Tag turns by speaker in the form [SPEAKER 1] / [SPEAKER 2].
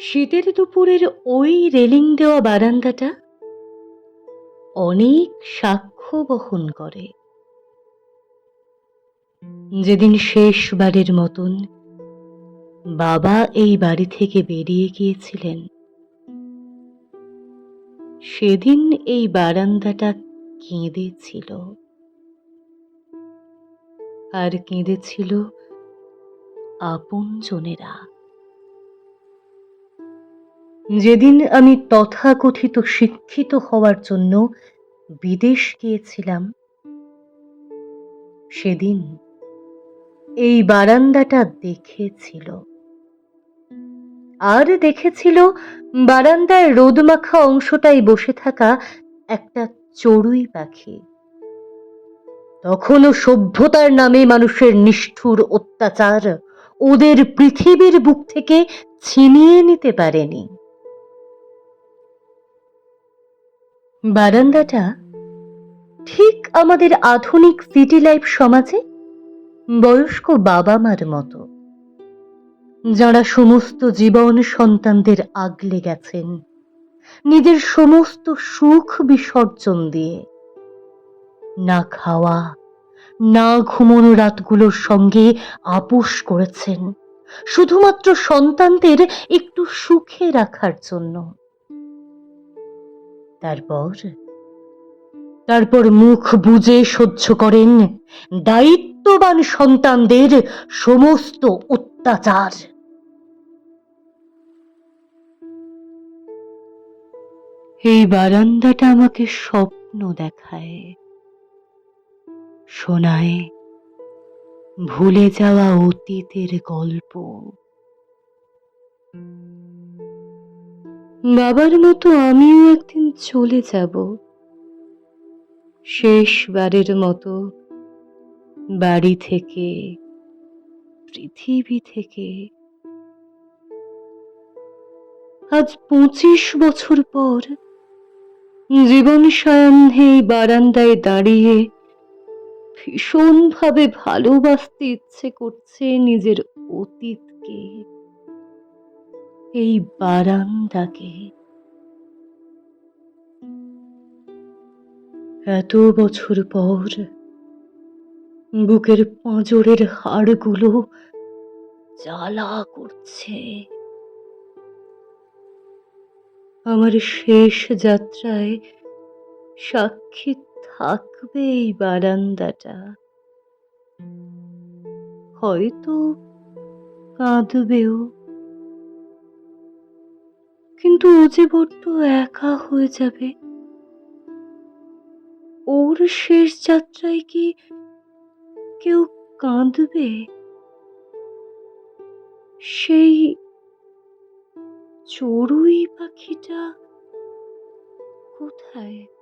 [SPEAKER 1] শীতের দুপুরের ওই রেলিং দেওয়া বারান্দাটা অনেক সাক্ষ্য বহন করে। যেদিন শেষবারের মতন বাবা এই বাড়ি থেকে বেরিয়ে গিয়েছিলেন, সেদিন এই বারান্দাটা কেঁদেছিল। আর কেঁদেছিল আপনজনেরা। যেদিন আমি তথাকথিত শিক্ষিত হওয়ার জন্য বিদেশ গিয়েছিলাম, সেদিন এই বারান্দাটা দেখেছিল। আর দেখেছিল বারান্দায় রোদমাখা অংশটাই বসে থাকা একটা চড়ুই পাখি। তখনও সভ্যতার নামে মানুষের নিষ্ঠুর অত্যাচার ওদের পৃথিবীর বুক থেকে ছিনিয়ে নিতে পারেনি। বারান্দাটা ঠিক আমাদের আধুনিক সিটি লাইফ সমাজে বয়স্ক বাবা মার মতো। যারা সমস্ত জীবন সন্তানদের আগলে গেছেন, নিজের সমস্ত সুখ বিসর্জন দিয়ে, না খাওয়া, না ঘুমোনো রাতগুলোর সঙ্গে আপোষ করেছেন, শুধুমাত্র সন্তানদের একটু সুখে রাখার জন্য। তারপর? তারপর মুখ বুজে সহ্য করেন দায়িত্ববান সন্তানদের সমস্ত অত্যাচার। এই বারান্দাটা আমাকে স্বপ্ন দেখায়। শোনায় ভুলে যাওয়া অতীতের গল্প। বাবার মতো আমিও একদিন চলে যাব। শেষবারের মতো বাড়ি থেকে, পৃথিবী থেকে। আজ পঁচিশ বছর পর জীবন সায়াহ্নে বারান্দায় দাঁড়িয়ে ভীষণভাবে ভালোবাসতে ইচ্ছে করছে নিজের অতীতকে। এই বারান্দাকে। এত বছর পর বুকের পাঁজরের হাড়গুলো জ্বালা করছে। আমার শেষ যাত্রায় সাক্ষী থাকবে এই বারান্দাটা। হয়তো কাঁদবেও। কিন্তু ও যে বড্ড একা হয়ে যাবে। ওর শেষ যাত্রায় কি কেউ কাঁদবে? সেই চড়ুই পাখিটা কোথায়?